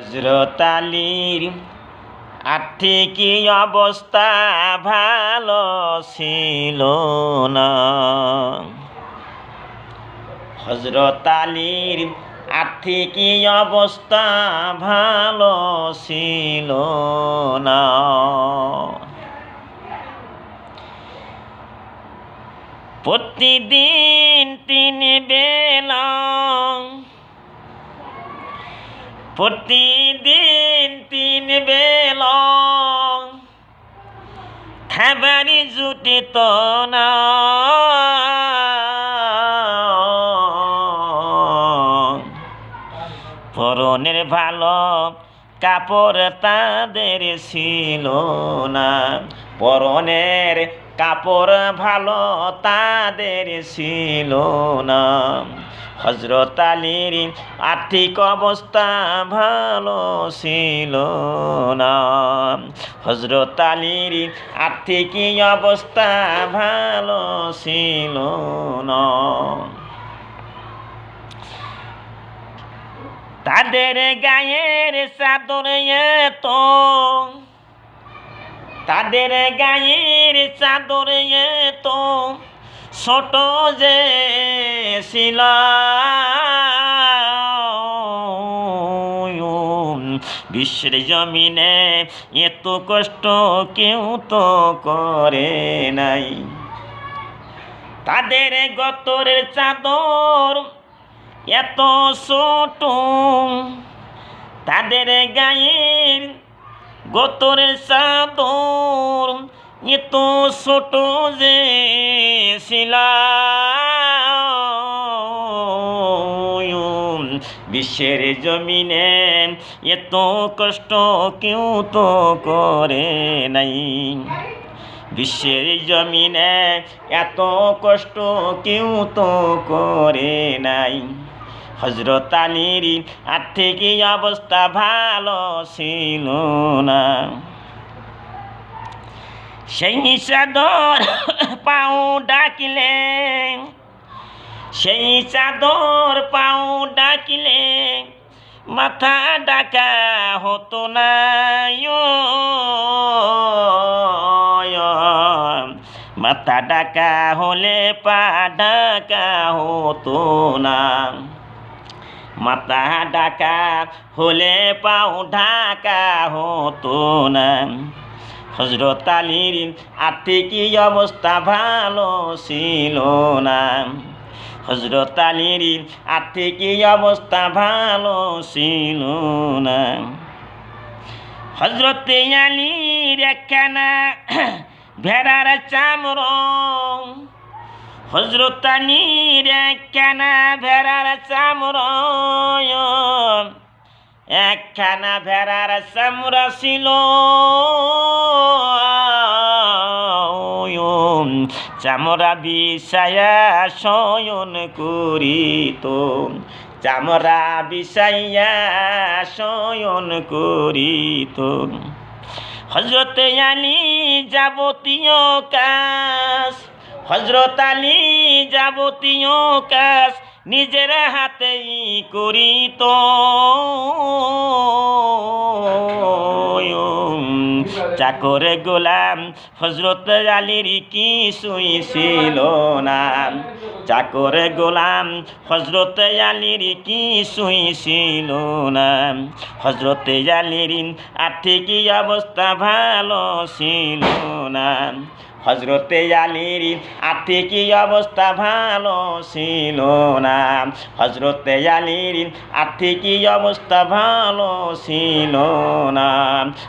হজরত আলীর আর্থিক অবস্থা ভালো ছিল না। হজরত আলীর আর্থিক অবস্থা ভালো ছিল না। প্রতিদিন প্রতিদিন তিন বেলা। খাবারই জুটিত না। পরনের ভালো কাপড় তাদের ছিল না। পরনের কাপড় ভালো তাদের ছিল না। হজরত আলীর আর্থিক অবস্থা ভালো ছিল না। হজরত আলীর আর্থিক অবস্থা ভালো ছিল না। তাদের গায়ের চাদর এত তাদের গায়ের চাদর এত ছোট যে ছিল। বিশ্বের জমিনে এত কষ্ট কেউ তো করে নাই। তাদের গতরের চাদর এত ছোট, তাদের গায়ের গোতরের চাদর এত ছোট যে বিশ্বের জমিনে এত কষ্ট কেউ তো করে নাই। বিশ্বের জমিনে এত কষ্ট কেউ তো করে নাই। হজরত আলীর আর্থিক অবস্থা ভালো ছিল না। সেই চাদর পাও ডাকিলে, সেই চাদর পাও ডাকিলে, মাথা ডাকা হতো না মাথা ডাকা হলে পা ডাকা হতো না। মাথা ডাকা হলে পাও ঢাকা হতো না হজরত আলীর আর্থিক অবস্থা ভালো ছিল না। হজরত আলীর আর্থিক অবস্থা ভালো ছিল না। হজরত আলীর একখানা ভেড়ার চামড়। হজরত আলীর একখানা ভেড়ার চামড় একখানা ভেড়ার চামড়া ছিল। চামড়া বিষায়া শয়ন করিত। চামড়া বিষাইয়া শয়ন করিত। হজরত আলী যাবতীয় কাজ হজরত আলী যাবতীয় কাজ নিজের হাতেই করিত। চাকরে গোলাম হজরত আলীর কিছুই ছিল না। চাকরে গোলাম হজরত আলীর কিছুই ছিল না। হজরত আলীর আর্থিক অবস্থা ভালো ছিল না। হজরতে আলীর আর্থিক অবস্থা ভালো ছিল না। হজরতে আলীর আর্থিক অবস্থা ভালো ছিল না।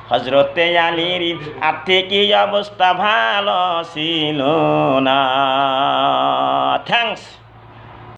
হজরতে আলীর আর্থিক অবস্থা ভালো ছিল না। থ্যাংকস